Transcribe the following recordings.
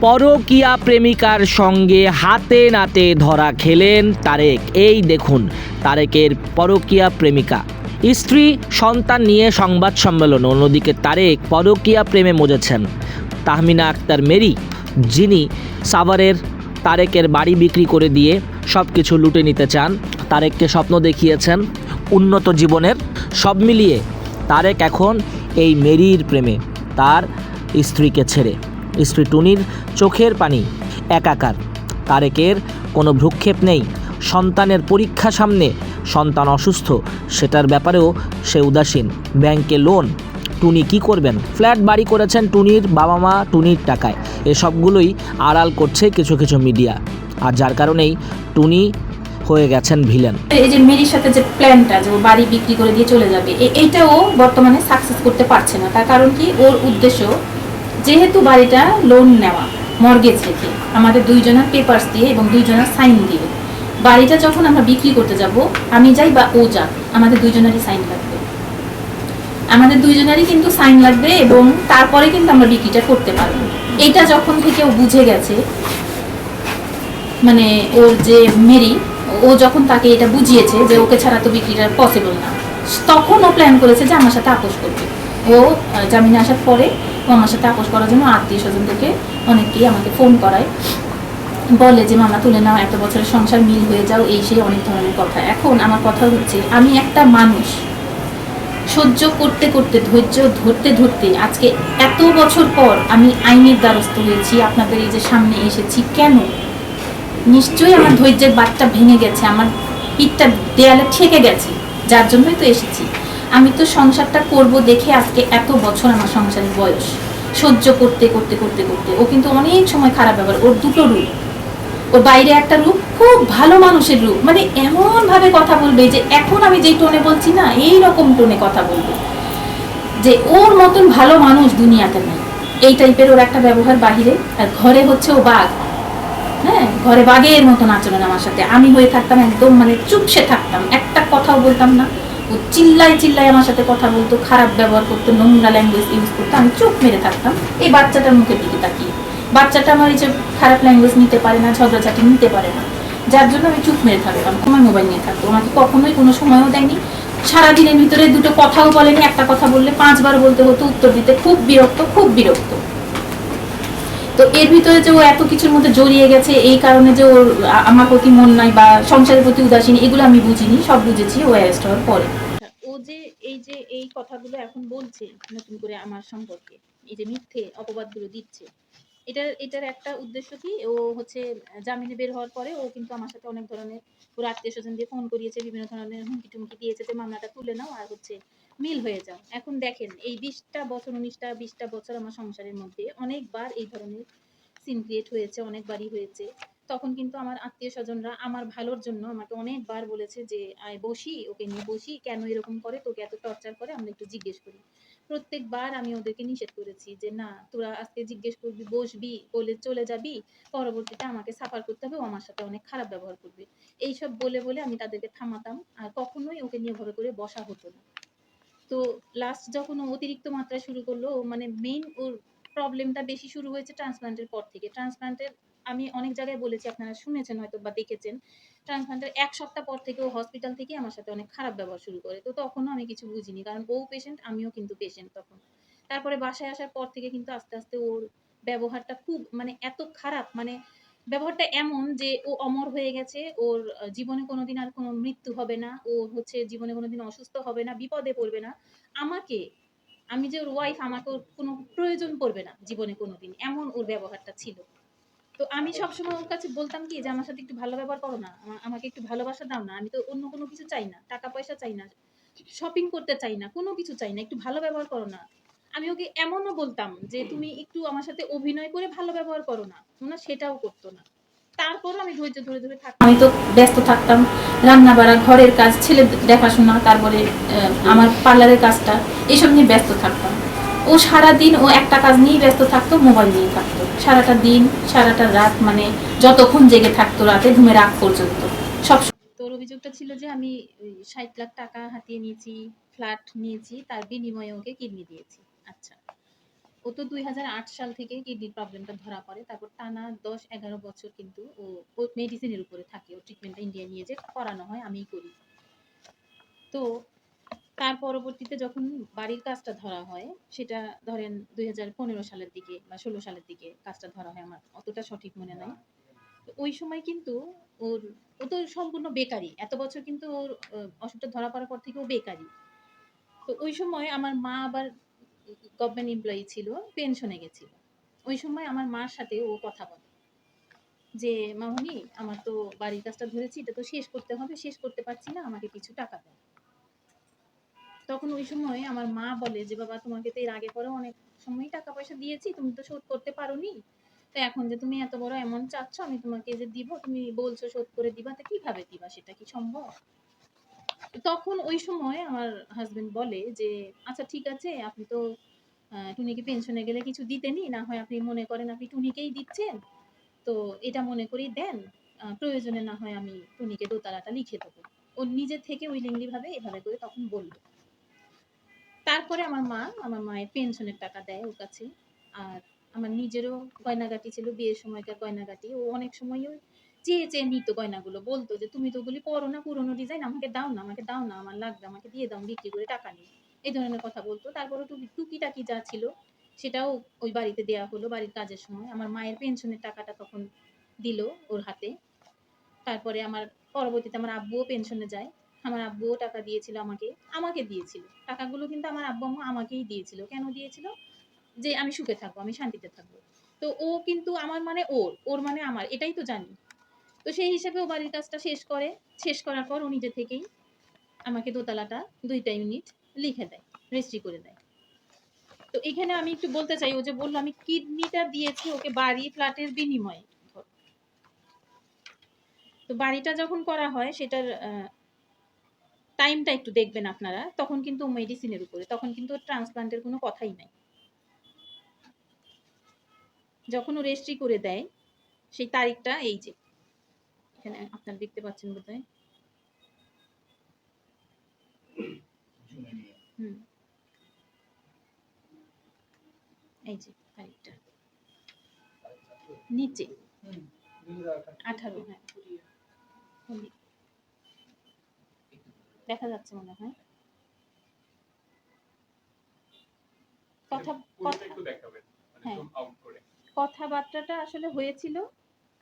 পরকীয়া প্রেমিকার সঙ্গে হাতে নাতে ধরা খেলেন তারেক। এই দেখুন, তারেকের পরকীয়া প্রেমিকা। স্ত্রী, সন্তান নিয়ে সংবাদ সম্মেলন। অন্যদিকে তারেক পরকীয়া প্রেমে মজেছেন। তাহমিনা আক্তার মেরি, যিনি সাভারের তারেকের বাড়ি বিক্রি করে দিয়ে সব কিছু লুটে নিতে চান, তারেককে স্বপ্ন দেখিয়েছেন উন্নত জীবনের। সব মিলিয়ে তারেক এখন এই মেরির প্রেমে, তার স্ত্রীকে ছেড়ে। স্ত্রী টুনির চোখের পানি, একাকার। তারেকের কোনো ভ্রুক্ষেপ নেই। সন্তানের পরীক্ষা সামনে। সন্তান অসুস্থ। সেটার ব্যাপারেও সে উদাসীন। ব্যাংকে লোন। টুনি কি করবেন? ফ্ল্যাট বাড়ি করেছেন টুনির বাবা মা টুনির টাকায়। এসবগুলোই আড়াল করছে কিছু কিছু মিডিয়া। আর যার কারণেই টুনি হয়ে গেছেন ভিলেন। এই যে মেরির সাথে যে প্ল্যানটা, যে বাড়ি বিক্রি করে দিয়ে চলে যাবে এইটাও বর্তমানে সাকসেস করতে পারছে না। তার কারণ কি? ওর উদ্দেশ্য যেহেতু বাড়িটা লোন নেওয়া মর্গেজ রেখে, আমাদের দুইজনের পেপারস দিয়ে এবং দুইজনের সাইন দিয়ে, বাড়িটা যখন আমরা বিক্রি করতে যাব, আমি যাই বা ও যাক, আমাদের দুইজনেরই সাইন লাগবে। আমাদের দুইজনেরই কিন্তু সাইন লাগবে এবং তারপরে কিন্তু আমরা বিক্রিটা করতে পারব। এটা যখন থেকে ও বুঝে গেছে মানে ওর যে মেরি, ও যখন তাকে এটা বুঝিয়েছে যে ওকে ছাড়া তো বিক্রিটা পসিবল না, তখন ও প্ল্যান করেছে যে আমার সাথে আপোষ করবে। ও জামিনে আসার পরে ও আমার সাথে আপোষ করার জন্য আত্মীয় স্বজনদেরকে অনেকেই আমাকে ফোন করায়। বলে যে, মামা, তুলে নাও, এত বছরের সংসার, মিল হয়ে যাও, এই সেই অনেক ধরনের কথা। এখন আমার কথা হচ্ছে, আমি একটা মানুষ। সহ্য করতে করতে, ধৈর্য ধরতে ধরতে আজকে এত বছর পর আমি আইনের দ্বারস্থ হয়েছি, আপনাদের এই যে সামনে এসেছি, কেন? নিশ্চয়ই আমার ধৈর্যের বাতটা ভেঙে গেছে, আমার পিঠটা, দেয়ালে ঠেকে গেছে, যার জন্যই তো এসেছি। আমি তো সংসারটা করব দেখে আজকে এত বছর আমার সংসারের বয়স। সহ্য করতে করতে করতে করতে। ও কিন্তু অনেক সময় খারাপ ব্যাপার ওর দুটো রূপ। ওর বাইরে একটা রূপ, খুব ভালো মানুষের রূপ। মানে এমন ভাবে কথা বলবে যে এখন আমি যেই টোনে বলছি না এই রকম টোনে কথা বলবে। যে ওর মতন ভালো মানুষ দুনিয়াতে নেই। এই টাইপের ওর একটা ব্যবহার বাহিরে। আর ঘরে হচ্ছে ও বাঘ। হ্যাঁ? ঘরে বাঘের মতন আচরণ আমার সাথে। আমি হয়ে থাকতাম একদম মানে চুপসে থাকতাম। একটা কথাও বলতাম না। চিল্লাই চিল্লাই আমার সাথে কথা বলতো, খারাপ ব্যবহার করতো, নোংরা ল্যাঙ্গুয়েজ ইউজ করতো, আমি চুপ মেরে থাকতাম। এই বাচ্চাটার মুখের দিকে তাকিয়ে। বাচ্চাটা আমার এই যে খারাপ ল্যাঙ্গুয়েজ নিতে পারে না, ঝগড়াঝাটি নিতে পারে না। যার জন্য আমি চুপ মেরে থাকতাম, আমার মোবাইল নিয়ে থাকতো। আমাকে কখনোই কোনো সময়ও দেয়নি। সারাদিনের ভিতরে দুটো কথাও বলেনি, একটা কথা বললে পাঁচবার বলতে হতো, উত্তর দিতে। খুব বিরক্ত খুব বিরক্ত। তো এর ভিতরে যে ও এত কিছুর মধ্যে জড়িয়ে গেছে, এই কারণে যে ওর আমার প্রতি মন নাই বা সংসারের প্রতি উদাসীন, এগুলো আমি বুঝিনি, সব বুঝেছি ও অ্যারেস্ট হওয়ার পরে। ও যে এই যে এই কথাগুলো এখন বলছে নতুন করে আমার সম্পর্কে, এই যে মিথ্যে অপবাদগুলো দিচ্ছে এটার এটার একটা উদ্দেশ্য কি? ও হচ্ছে জামিনে বের হওয়ার পরে ও কিন্তু আমার সাথে অনেক ধরনের ওর আত্মীয় স্বজন দিয়ে ফোন করিয়েছে, বিভিন্ন ধরনের হুমকি টুমকি দিয়েছে যে, মামলাটা তুলে নাও। আর হচ্ছে মিল হয়ে যাও এখন দেখেন, এই বিশটা বছর, উনিশটা, বিশটা বছর আমার সংসারের মধ্যে অনেকবার এই ধরনের সিন ক্রিয়েট হয়েছে, অনেকবারই হয়েছে। তখন কিন্তু আমার আত্মীয় স্বজনরা আমার ভালোর জন্য আমাকে অনেকবার বলেছে যে, আয়, বসি, ওকে নিয়ে বসি, কেন এরকম করে? তোকে এত টর্চার করে, আমরা একটু জিজ্ঞেস করি। প্রত্যেকবার আমি ওদেরকে নিষেধ করেছি যে, না, তোরা আজকে জিজ্ঞেস করবি, বসবি, বলে চলে যাবি, পরবর্তীতে আমাকে সাফার করতে হবে, ও আমার সাথে অনেক খারাপ ব্যবহার করবে। এইসব বলে বলে আমি তাদেরকে থামাতাম, আর কখনোই ওকে নিয়ে ঘরে করে বসা হতো না। তো লাস্ট যখন অতিরিক্ত মাত্রা শুরু করল মানে মেইন ওর প্রবলেমটা বেশি শুরু হয়েছে ট্রান্সপ্লান্টের পর থেকে। ট্রান্সপ্লান্টের আমি অনেক জায়গায় বলেছি, আপনারা শুনেছেন হয়তো বা দেখেছেন। ট্রান্সপ্লান্টের এক সপ্তাহ পর থেকে ও হসপিটাল থেকে আমার সাথে অনেক খারাপ ব্যবহার শুরু করে। তো তখনও আমি কিছু বুঝিনি, কারণ ও পেশেন্ট আমিও কিন্তু পেশেন্ট তখন। তারপরে বাসায় আসার পর থেকে কিন্তু আস্তে আস্তে ওর ব্যবহারটা খুব মানে এত খারাপ মানে ব্যবহারটা এমন যে ও অমর হয়ে গেছে, ওর জীবনে কোনোদিন আর কোনো মৃত্যু হবে না, ও হচ্ছে জীবনে কোনোদিন অসুস্থ হবে না, বিপদে পড়বে না। আমাকে, আমি যে ওর ওয়াইফ আমাকে ওর কোনো প্রয়োজন পড়বে না জীবনে কোনোদিন, এমন ওর ব্যবহারটা ছিল। তো আমি সবসময় ওর কাছে বলতাম কি যে, আমার সাথে একটু ভালো ব্যবহার করো না আমাকে একটু ভালোবাসা দাও না, আমি তো অন্য কোনো কিছু চাই না, টাকা পয়সা চাই না শপিং করতে চাই না, কোনো কিছু চাই না, একটু ভালো ব্যবহার করো না। আমি ওকে এমনও বলতাম যে তুমি একটু আমার সাথে অভিনয় করে ভালো ব্যবহার করো না। না সেটাও করতো না। তারপরও আমি ধৈর্য ধরে ধরে থাকতাম। আমি তো ব্যস্ত থাকতাম। রান্না বাড়া ঘরের কাজ ছেলে দেখাশোনা তারপরে আহ, আমার পার্লারের কাজটা এসব নিয়ে ব্যস্ত থাকতাম। ও সারা দিন ও একটা কাজ নিয়েই ব্যস্ত থাকতো মোবাইল নিয়ে থাকতো। সারাটা দিন সারাটা রাত মানে যতক্ষণ জেগে থাকতো রাতে ঘুমের আগ পর্যন্ত। সব তোর অভিযোগটা ছিল যে আমি ষাট লাখ টাকা হাতিয়ে নিয়েছি ফ্ল্যাট নিয়েছি তার বিনিময়ে ওকে কিডনি দিয়েছি। আচ্ছা। ও তো দুই হাজার আট সাল থেকে কিডনির প্রবলেমটা ধরা পড়ে। তারপর টানা দশ এগারো বছর কিন্তু ও মেডিসিনের উপরে থাকে। ও ট্রিটমেন্টটা ইন্ডিয়া নিয়ে যে করানো হয়, আমিই করি। তো তার পরবর্তীতে যখন বাড়ির কাজটা ধরা হয়, সেটা ধরেন দুই হাজার পনেরো সালের দিকে বা ষোলো সালের দিকে কাজটা ধরা হয় আমার। অতটা সঠিক মনে নাই। ওই সময় কিন্তু ওর, ও তো সম্পূর্ণ বেকারি এত বছর কিন্তু ওর অসুখটা ধরা পড়ার পর থেকে ও বেকারি তো ওই সময় আমার মা আবার গভর্নমেন্ট এমপ্লয়ি ছিল পেনশনে গেছিল। ওই সময় আমার মার সাথে ও কথা বলে যে, মামনি, আমার তো বাড়ির কাজটা ধরেছি, এটা তো শেষ করতে হবে, শেষ করতে পারছি না, আমাকে কিছু টাকা দেয় তখন ওই সময় আমার মা বলে যে, বাবা, তোমাকে তো এর আগে পরেও অনেক সময় টাকা পয়সা দিয়েছি, তুমি তো শোধ করতে পারোনি। তো এখন যে তুমি এত বড় অ্যামাউন্ট চাচ্ছ, আমি তোমাকে যে দিব, তুমি বলছো শোধ করে দিবা, তো কীভাবে দিবা? সেটা কি সম্ভব? তখন ওই সময় আমার হাজবেন্ড বলে যে আচ্ছা ঠিক আছে, আপনি তো টুনিকে পেনশনে গেলে কিছু দিতেনই না হয় আপনি মনে করেন আপনি টুনিকেই দিচ্ছেন। তো এটা মনে করেই দেন প্রয়োজনে না হয় আমি টুনিকে দোতলাটা লিখে দেবো। ও নিজে থেকে উইলিংলি ভাবে এভাবে করে তখন বলল। তারপরে আমার মা, আমার মায়ের পেনশনের টাকা দেয় ওর কাছে। আর আমার নিজেরও গয়নাগাটি ছিল, বিয়ের সময়কার গয়নাগাটি। ও অনেক সময় ওই চেয়ে চেয়ে নিত গয়নাগুলো বলতো যে, তুমি তো ওগুলি পরো না, পুরোনো ডিজাইন আমাকে দাও না, আমাকে দাও না, আমার লাগবে, আমাকে দিয়ে দাও বিক্রি করে টাকা নিই। এই ধরনের কথা বলতো। তারপরে টুকি, টুকিটাকি যা ছিল, সেটাও ওই বাড়িতে দেয়া হলো বাড়ির কাজের সময়। আমার মায়ের পেনশনের টাকাটা তখন দিল ওর হাতে। তারপরে আমার পরবর্তীতে আমার আব্বুও পেনশনে যায়। আমার আব্বুও টাকা দিয়েছিল আমাকে আমাকে দিয়েছিল। টাকাগুলো কিন্তু আমার আব্বু আম্মু আমাকেই দিয়েছিল। কেন দিয়েছিল? যে আমি সুখে থাকব, আমি শান্তিতে থাকব। তো ও কিন্তু আমার মানে ওর ওর মানে আমার, এটাই তো জানি। তো সেই হিসাবে ও বাড়ির কাজটা শেষ করে। শেষ করার পর ও নিজে থেকেই আমাকে দোতলাটা দুইটা ইউনিট লিখে দেয় রেজিস্ট্রি করে দেয়। তো এখানে আমি একটু বলতে চাই, ও যে বলল আমি কিডনিটা দিয়েছি ওকে বাড়ি, ফ্ল্যাটের বিনিময়ে। তো বাড়িটা যখন করা হয় সেটার টাইমটা একটু দেখবেন আপনারা, তখন কিন্তু মেডিসিনের উপরে, তখন কিন্তু ট্রান্সপ্লান্টের কোনো কথাই নাই। যখন ও রেজিস্ট্রি করে দেয়, সেই তারিখটা এই যে। এখানে আপনারা দেখতে পাচ্ছেন বোধহয়? হুম। এই যে নিচে। আঠারো হ্যাঁ। দেখা যাচ্ছে মনে হয়। কথা মানে হ্যাঁ। কথাবার্তাটা আসলে হয়েছিল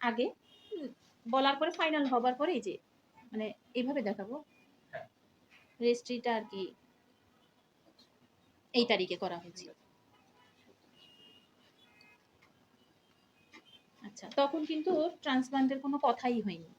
আগে। বলার পরে ফাইনাল হবার পরে যে মানে এইভাবে দেখাবো। রেজিস্ট্রিটা আর কি এই তারিখে করা হয়েছিল আচ্ছা তখন কিন্তু ট্রান্সপ্লান্টের কোনো কথাই হয়নি